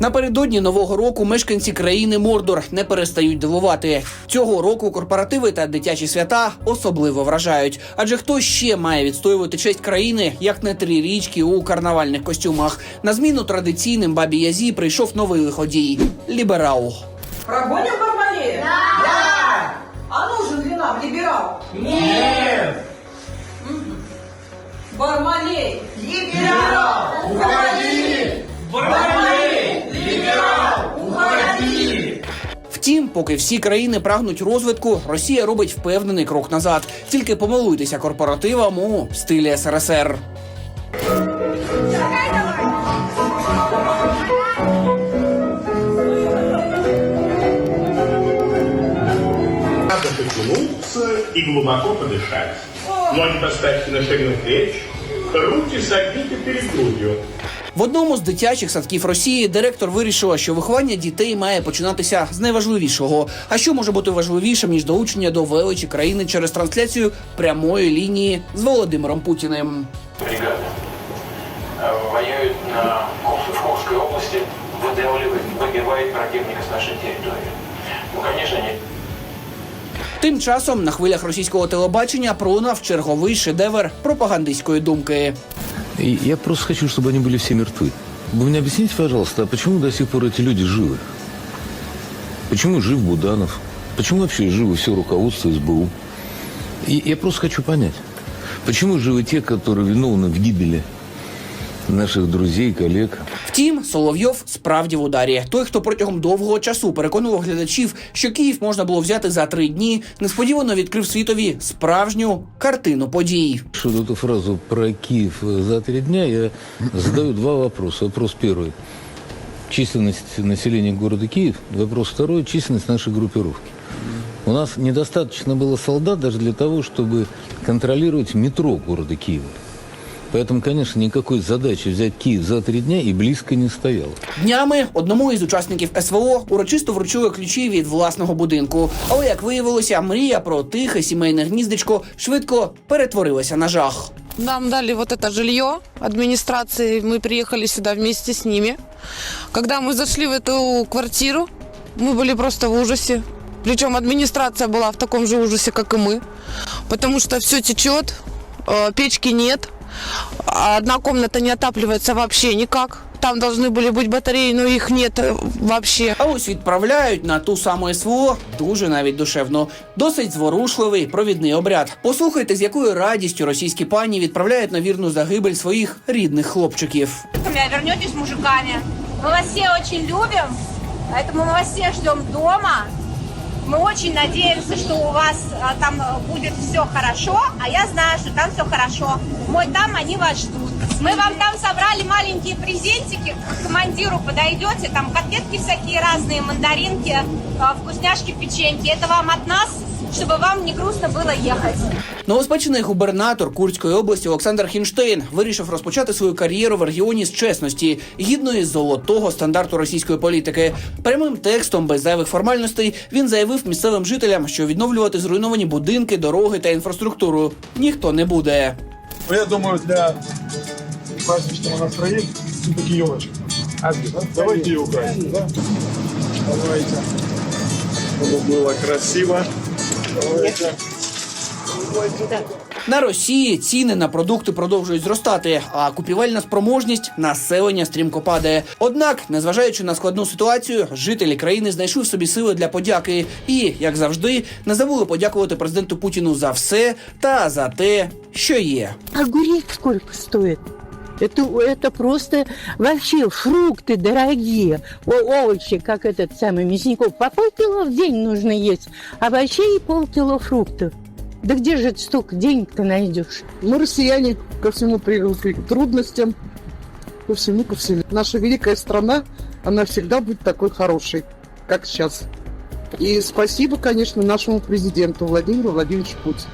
Напередодні нового року мешканці країни Мордор не перестають дивувати. Цього року корпоративи та дитячі свята особливо вражають. Адже хто ще має відстоювати честь країни, як не три річки у карнавальних костюмах? На зміну традиційним бабі Язі прийшов новий лиходій ліберал. Прогоним Бармалея? Да! А нужен ли нам либерал? Нет! Бармалей! Либерал! Поки всі країни прагнуть розвитку, Росія робить впевнений крок назад. Тільки помилуйтеся корпоративам у стилі СРСР. Надо потянуться и глубоко подышать. Ноги поставьте на ширину плеч, руки согните перед грудью. В одному з дитячих садків Росії директор вирішила, що виховання дітей має починатися з найважливішого. А що може бути важливішим ніж долучення до величі країни через трансляцію прямої лінії з Володимиром Путіним? бригады э, воюют на, Ков- в Ковской области, выдавливает, выбивает противника с нашей территории. Ну, конечно, нет. Тим часом на хвилях російського телебачення пролунав черговий шедевр пропагандистської думки. И я просто хочу, чтобы они были все мертвы. Вы мне объясните, пожалуйста, а почему до сих пор эти люди живы? Почему жив Буданов? Почему вообще живо все руководство СБУ? И я просто хочу понять, почему живы те, которые виновны в гибели наших друзей, коллег? Втім, Соловйов справді в ударі. Той, хто протягом довгого часу переконував глядачів, що Київ можна було взяти за три дні, несподівано відкрив світові справжню картину подій. Что вот эту фразу про Киев за три дня я задаю два вопроса. Вопрос первый. Численность населения города Киев. Вопрос второй. Численность нашей группировки. У нас недостаточно было солдат даже для того, чтобы контролировать метро города Киева. Поэтому, конечно, никакой задачи взять Киев за три дня и близко не стояло. Днями одному із учасників СВО урочисто вручили ключі від власного будинку. Але як виявилося, мрія про тихе сімейне гніздечко швидко перетворилася на жах. Нам дали вот это жилье администрации, мы приехали сюда вместе с ними. Когда мы зашли в эту квартиру, мы были просто в ужасе. Причем администрация была в таком же ужасе, как и мы. Потому что все течет, э, печки нет, а одна комната не отапливается вообще никак. Там должны были быть батареи, но их нет э, вообще. А ось відправляють на ту саму СВО дуже навіть душевно. Досить зворушливий провідний обряд. Послухайте, з якою радістю російські пані відправляють на вірну загибель своїх рідних хлопчиків. а вернетесь мужиками. Мы вас все очень любим, поэтому мы вас все ждем дома. Мы очень надеемся, что у вас а, там а, будет все хорошо, а я знаю, что там все хорошо. Мой там, они вас ждут. Мы вам там собрали маленькие презентики, к командиру подойдете, там котлетки всякие разные, мандаринки, а, вкусняшки, печеньки. Это вам от нас, чтобы вам не грустно было ехать. Новоспечений губернатор Курської області Олександр Хінштейн вирішив розпочати свою кар'єру в регіоні з чесності, гідної золотого стандарту російської політики. Прямим текстом без зайвих формальностей він заявив місцевим жителям, що відновлювати зруйновані будинки, дороги та інфраструктуру ніхто не буде. Ну, я думаю, для праздничного настроения все-таки елочка. А где, да? Давайте ее украсим, да? Давайте. Чтобы было красиво. На Росії ціни на продукти продовжують зростати, а купівельна спроможність населення стрімко падає. Однак, незважаючи на складну ситуацію, жителі країни знайшли в собі сили для подяки і, як завжди, не забули подякувати президенту Путіну за все та за те, що є. Огурец сколько стоит? Это, это просто вообще фрукты дорогие, О- овощи, как этот самый Мясников. По полкило в день нужно есть, овощей и полкило фруктов. Да где же столько денег ты найдешь? Мы, россияне, ко всему привыкли, к трудностям, ко всему, ко всему. Наша великая страна, она всегда будет такой хорошей, как сейчас. И спасибо, конечно, нашему президенту Владимиру Владимировичу Путину.